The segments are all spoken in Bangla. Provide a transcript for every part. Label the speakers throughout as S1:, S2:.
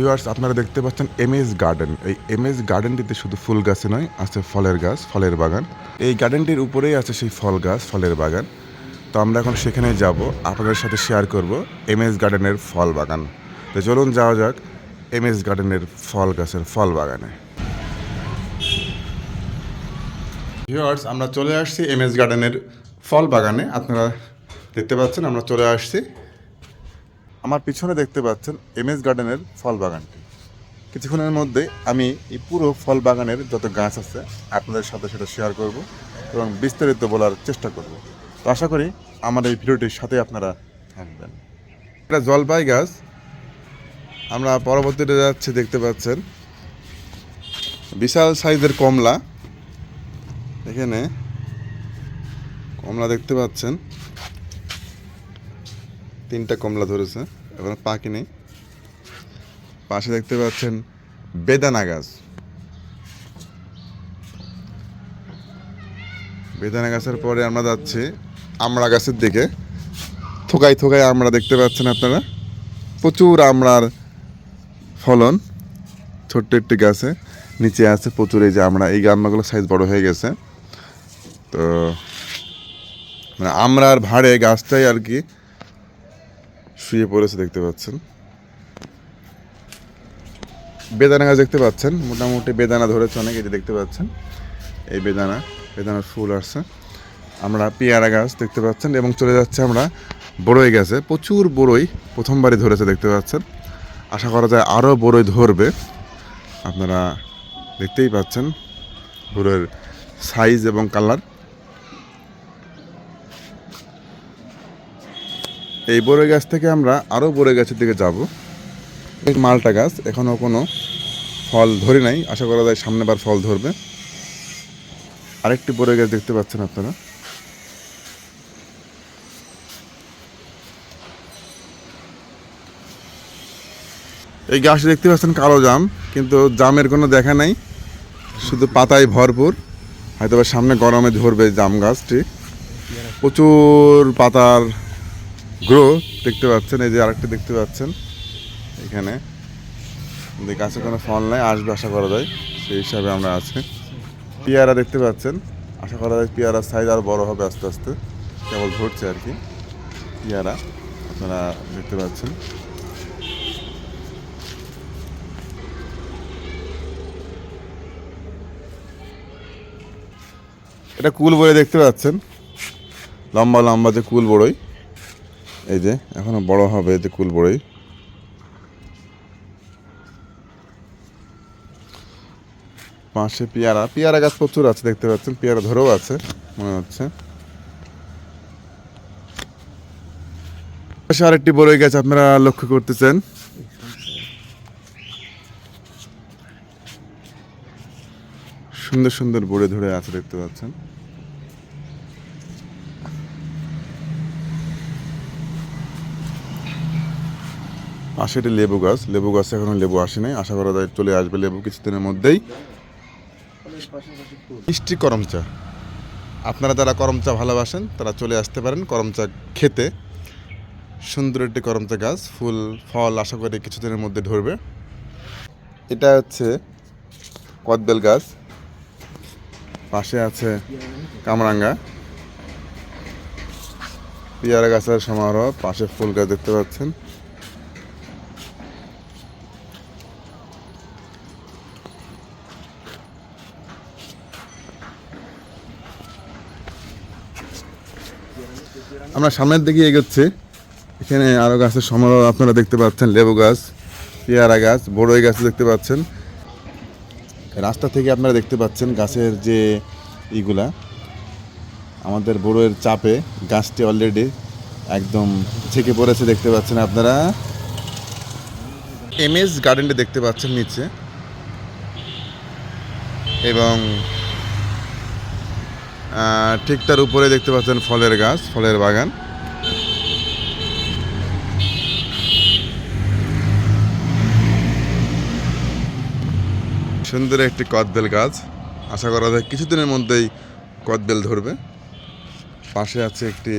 S1: ভিউয়ার্স আপনারা দেখতে পাচ্ছেন এমএস গার্ডেন এই এমএস গার্ডেনটিতে শুধু ফুল গাছে নয়, আছে ফলের গাছ, ফলের বাগান। এই গার্ডেনটির উপরেই আছে সেই ফল গাছ, ফলের বাগান। তো আমরা এখন সেখানে যাব, আপনাদের সাথে শেয়ার করব এমএস গার্ডেনের ফল বাগান। তো চলুন যাওয়া যাক এমএস গার্ডেনের ফল গাছের ফল বাগানে। ভিউয়ার্স আমরা চলে আসছি এমএস গার্ডেনের ফল বাগানে। আপনারা দেখতে পাচ্ছেন, আমরা চলে আসছি। আমার পিছনে দেখতে পাচ্ছেন এম এস গার্ডেনের ফল বাগানটি। কিছুক্ষণের মধ্যে আমি এই পুরো ফল বাগানের যত গাছ আছে আপনাদের সাথে সেটা শেয়ার করব এবং বিস্তারিত বলার চেষ্টা করব। তো আশা করি আমার এই ভিডিওটির সাথে আপনারা থাকবেন। এটা জলপাই গাছ। আমরা পরবর্তীতে যাচ্ছি, দেখতে পাচ্ছেন বিশাল সাইজের কমলা। এখানে কমলা দেখতে পাচ্ছেন। তিনটা কমলা ধরেছে। এখন পাকি নেই। পাশে দেখতে পাচ্ছেন বেদানা গাছ বেদানা গাছের পরে আমরা যাচ্ছি আমড়া গাছের দিকে। থোকাই থোকাই আমরা দেখতে পাচ্ছেন আপনারা? প্রচুর আমড়ার ফলন ছোট্ট একটি গাছে। নিচে আছে প্রচুর এই যে আমরা এই আমড়াগুলো সাইজ বড় হয়ে গেছে। তো মানে আমরার ভাড়ে গাছটাই আর কি শুয়ে পড়েছে দেখতে পাচ্ছেন। বেদানা গাছ দেখতে পাচ্ছেন, মোটামুটি বেদানা ধরেছে অনেক যে দেখতে পাচ্ছেন। এই বেদানা, বেদানার ফুল আসছে। আমরা পেয়ারা গাছ দেখতে পাচ্ছেন এবং চলে যাচ্ছে আমরা বড়ই গাছে। প্রচুর বড়ই, প্রথমবারই ধরেছে দেখতে পাচ্ছেন। আশা করা যায় আরও বড়ই ধরবে। আপনারা দেখতেই পাচ্ছেন বড়ইয়ের সাইজ এবং কালার এই বড়ই গাছ থেকে আমরা আরও বড়ই গাছের দিকে যাব। মালটা গাছ এখনও কোনো ফল ধরে নাই। আশা করা যায় সামনেবার ফল ধরবে। আরেকটি বড়ই গাছ দেখতে পাচ্ছেন আপনারা। এই গাছ দেখতে পাচ্ছেন কালো জাম, কিন্তু জামের কোনো দেখা নাই। শুধু পাতায় ভরপুর। হয়তো সামনে গরমে ধরবে জাম গাছটি। প্রচুর পাতার গ্রো দেখতে পাচ্ছেন, এই যে আরেকটা দেখতে পাচ্ছেন, এখানে। গাছে কোনো ফল নাই, আসবে আশা করা যায়, সেই হিসাবে আমরা আছি। পেয়ারা দেখতে পাচ্ছেন, আশা করা যায় পেয়ারার সাইজ আরও বড় হবে আস্তে আস্তে, কেবল ধরছে আর কি, পেয়ারা, আপনারা দেখতে পাচ্ছেন। এটা কুল বড়ই দেখতে পাচ্ছেন, লম্বা লম্বা যে কুল বড়ই। এই যে, এখনও বড় হবে এই যে কুল বড়ই। পাশে পেয়ারা পেয়ারা গাছ প্রচুর আছে, দেখতে পাচ্ছেন, পেয়ারা ধরেও আছে, মনে হচ্ছে। পাশে আরেকটি বড়ই গাছ আপনারা লক্ষ্য করতেছেন। সুন্দর সুন্দর বড়ে ধরে আছে, দেখতে পাচ্ছেন। পাশে একটি লেবু গাছ। লেবু গাছে এখনও লেবু আসে নাই। আশা করা যায় চলে আসবে লেবু কিছুদিনের মধ্যেই। মিষ্টি করম চা। আপনারা যারা করম চা ভালোবাসেন, তারা চলে আসতে পারেন করম চা খেতে। সুন্দর একটি করম চা গাছ। ফুল, ফল আশা করি কিছুদিনের মধ্যে ধরবে। এটা হচ্ছে কদবেল গাছ। পাশে আছে কামরাঙ্গা। পেয়ারা গাছের সমারোহ। পাশে ফুল গাছ দেখতে পাচ্ছেন। আমরা সামনের দিকে এগোচ্ছি। এখানে আরও গাছের সমারোহ আপনারা দেখতে পাচ্ছেন, লেবু গাছ, পেয়ারা গাছ, বড়ই গাছ দেখতে পাচ্ছেন। রাস্তা থেকে আপনারা দেখতে পাচ্ছেন গাছের যে ইগুলা, আমাদের বড়োয়ের চাপে গাছটি অলরেডি একদম ছেকে পড়েছে দেখতে পাচ্ছেন আপনারা। এমএস গার্ডেনটি দেখতে পাচ্ছেন নিচে। এবং ঠিক তার উপরে দেখতে পাচ্ছেন ফলের গাছ, ফলের বাগান। সুন্দর একটি কদবেল গাছ। আশা করা যায় কিছুদিনের মধ্যেই কদবেল ধরবে। পাশে আছে একটি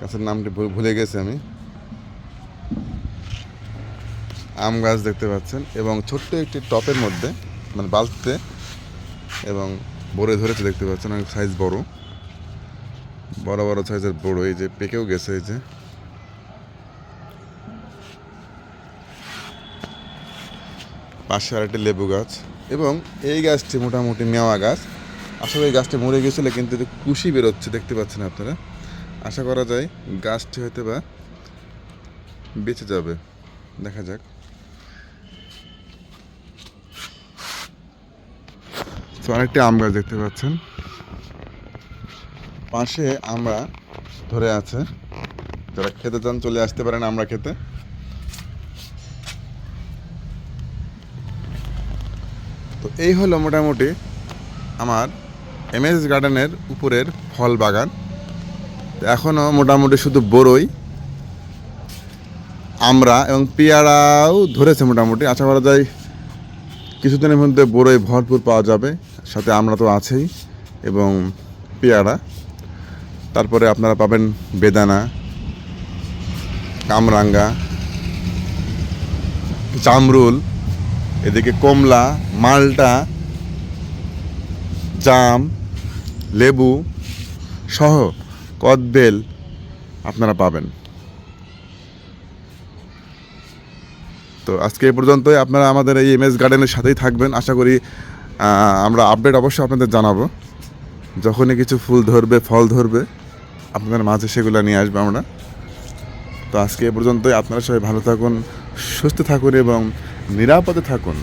S1: গাছের নামটি ভুলে গেছি আমি। আম গাছ দেখতে পাচ্ছেন এবং ছোট্ট একটি টপের মধ্যে মানে বালতিতে এবং বড়ে ধরেছে, দেখতে পাচ্ছেন? অনেক সাইজ বড়। বড় বড় সাইজের বড়, এই যে পেকেও গেছে, এই যে। পাশে আরেকটি লেবু গাছ। এবং এই গাছটি মোটামুটি মেওয়া গাছ। আসলে এই গাছটি মরে গেছিল, কিন্তু কুশি বেরোচ্ছে, দেখতে পাচ্ছেন আপনারা? আশা করা যায় গাছটি হয়তো বা বেঁচে যাবে। দেখা যাক। তো অনেকটি আম গাছ দেখতে পাচ্ছেন। পাশে আমরা ধরে আছে, যারা খেতে চান চলে আসতে পারেন আমরা খেতে। তো এই হলো মোটামুটি আমার এমএস গার্ডেনের উপরের ফল বাগান। এখনও মোটামুটি শুধু বড়ই। আমরা এবং পেয়ারাও ধরেছে মোটামুটি, আশা করা যায় কিছুদিনের মধ্যে বড়ই ভরপুর পাওয়া যাবে। সাথে আমরা তো আছেই এবং পেয়ারা। তারপরে আপনারা পাবেন বেদানা, কামরাঙ্গা, জামরুল, এদিকে কমলা, মালটা, জাম, লেবু সহ কদবেল আপনারা পাবেন। তো আজকে এ পর্যন্তই। আপনারা আমাদের এই এম এস গার্ডেনের সাথেই থাকবেন। আশা করি আমরা আপডেট অবশ্যই আপনাদের জানাব। যখনই কিছু ফুল ধরবে, ফল ধরবে, আপনাদের মাঝে সেগুলো নিয়ে আসব আমরা। তো আজকে এ পর্যন্তই। আপনারা সবাই ভালো থাকুন, সুস্থ থাকুন এবং নিরাপদে থাকুন।